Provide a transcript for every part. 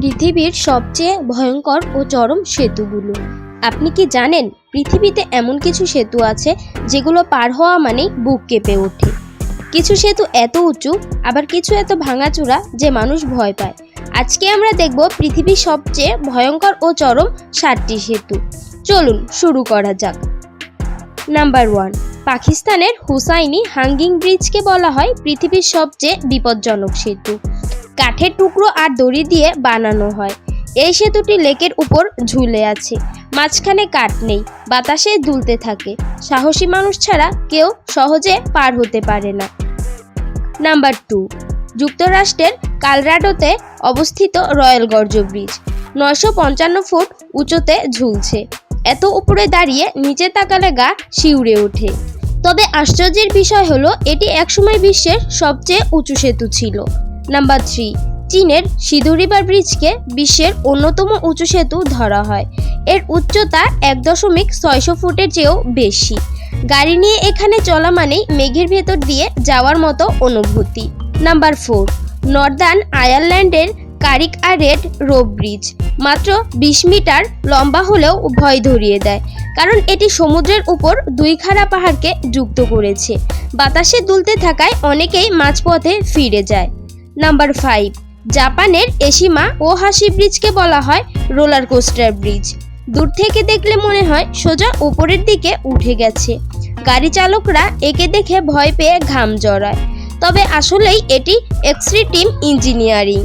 পৃথিবীর সবচেয়ে ভয়ঙ্কর ও চরম সেতুগুলো। আপনি কি জানেন, পৃথিবীতে এমন কিছু সেতু আছে যেগুলো পার হওয়া মানেই বুক কেঁপে ওঠে? কিছু সেতু এত উঁচু, আবার কিছু এত ভাঙাচূড়া যে মানুষ ভয় পায়। আজকে আমরা দেখব পৃথিবীর সবচেয়ে ভয়ঙ্কর ও চরম সাতটি সেতু। চলুন শুরু করা যাক। নাম্বার ওয়ান, পাকিস্তানের হুসাইনি হাঙ্গিং ব্রিজকে বলা হয় পৃথিবীর সবচেয়ে বিপজ্জনক সেতু। কাঠের টুকরো আর দড়ি দিয়ে বানানো হয়। এই সেতুটি লেকের উপর ঝুলে আছে। মাঝখানে কাঠ নেই, বাতাসে দুলতে থাকে। সাহসী মানুষ ছাড়া কেউ সহজে পার হতে পারে না। নাম্বার টু, যুক্তরাষ্ট্রের কালরাডোতে অবস্থিত রয়্যাল গর্জ ব্রিজ। নয়শো পঞ্চান্ন ফুট উঁচুতে ঝুলছে। এত উপরে দাঁড়িয়ে নিচে তাকালে গা শিউরে ওঠে। তবে আশ্চর্যের বিষয় হলো, এটি একসময় বিশ্বের সবচেয়ে উঁচু সেতু ছিল। নাম্বার থ্রি, চীনের সিধু রিভার ব্রিজকে বিশ্বের অন্যতম উঁচু সেতু ধরা হয়। এর উচ্চতা এক দশমিক ছয়শো ফুটের চেয়েও বেশি। গাড়ি নিয়ে এখানে চলা মানেই মেঘের ভেতর দিয়ে যাওয়ার মতো অনুভূতি। নাম্বার ফোর, নর্দার্ন আয়ারল্যান্ডের কারিক আর রেড রোপ ব্রিজ। মাত্র বিশ মিটার লম্বা হলেও ভয় ধরিয়ে দেয়, কারণ এটি সমুদ্রের উপর দুই খাড়া পাহাড়কে যুক্ত করেছে। বাতাসে দুলতে থাকায় অনেকেই মাঝপথে ফিরে যায়। নাম্বার ফাইভ, জাপানের এশিমা ও হাসি ব্রিজকে বলা হয় রোলার কোস্টার ব্রিজ। দূর থেকে দেখলে মনে হয় সোজা উপরের দিকে উঠে গেছে। গাড়ি চালকরা একে দেখে ভয় পেয়ে ঘাম জড়ায়। তবে আসলেই এটি এক্সট্রিটিম ইঞ্জিনিয়ারিং।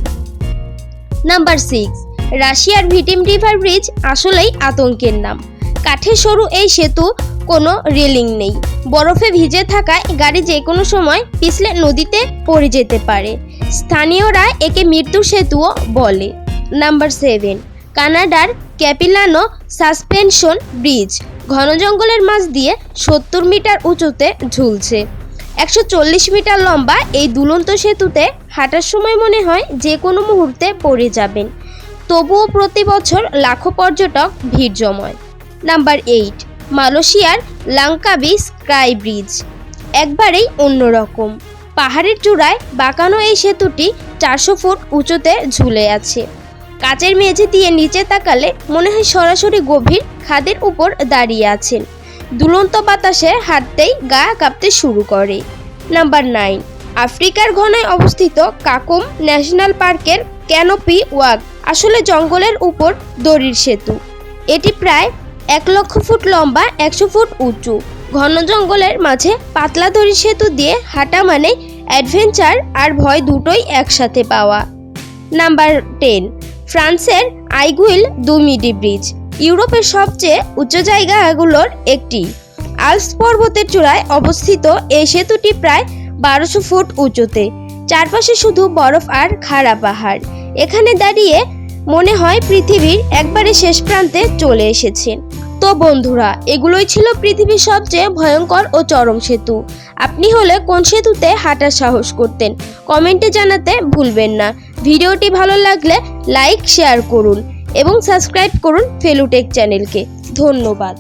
নাম্বার সিক্স, রাশিয়ার ভিটিম রিভার ব্রিজ আসলেই আতঙ্কের নাম। কাঠের সরু এই সেতু কোনো রেলিং নেই। বরফে ভিজে থাকায় গাড়ি যে কোনো সময় পিছলে নদীতে পড়ে যেতে পারে। স্থানীয়রা একে মৃত্যু সেতুও বলে। নাম্বার সেভেন কানাডার ক্যাপিলানো সাসপেনশন ব্রিজ। ঘন জঙ্গলের মাঝ দিয়ে সত্তর মিটার উঁচুতে ঝুলছে। একশো চল্লিশ মিটার লম্বা এই দুলন্ত সেতুতে হাঁটার সময় মনে হয় যে কোনো মুহূর্তে পড়ে যাবেন। তবুও প্রতি বছর লাখো পর্যটক ভিড় জমায়। নাম্বার এইট মালয়েশিয়ার লাঙ্কাবি স্কাই ব্রিজ। একবারেই অন্যরকম। পাহাড়ের চূড়ায় বাঁকানো এই সেতুটি চারশো ফুট উঁচুতে ঝুলে আছে। কাচের মেঝে দিয়ে নিচে তাকালে মনে হয় সরাসরি গভীর খাদের উপর দাঁড়িয়ে আছেন। দুলন্ত বাতাসে হাঁটতেই গা কাঁপতে শুরু করে। Number nine. আফ্রিকার ঘনায় অবস্থিত কাকুম ন্যাশনাল পার্কের ক্যানোপি ওয়াক আসলে জঙ্গলের উপর দড়ির সেতু। এটি প্রায় এক লক্ষ ফুট লম্বা, একশো ফুট উঁচু। ঘন জঙ্গলের মাঝে পাতলা দড়ি সেতু দিয়ে হাঁটা মানে অ্যাডভেঞ্চার আর ভয় দুটোই একসাথে পাওয়া। নাম্বার টেন ফ্রান্সের আইগুইল দুমিডি ব্রিজ, ইউরোপের সবচেয়ে উচ্চ জায়গাগুলোর একটি। আলস পর্বতের চূড়ায় অবস্থিত এই সেতুটি প্রায় বারোশো ফুট উঁচুতে, চারপাশে শুধু বরফ আর খাড়া পাহাড়। এখানে দাঁড়িয়ে মনে হয় পৃথিবীর একবারে শেষ প্রান্তে চলে এসেছেন তো বন্ধুরা, এগুলোই ছিল পৃথিবীর সবচেয়ে ভয়ঙ্কর ও চরম সেতু। আপনি হলে কোন সেতুতে হাঁটার সাহস করতেন, কমেন্টে জানাতে ভুলবেন না। ভিডিওটি ভালো লাগলে লাইক, শেয়ার করুন এবং সাবস্ক্রাইব করুন ফেলুটেক চ্যানেলকে। ধন্যবাদ।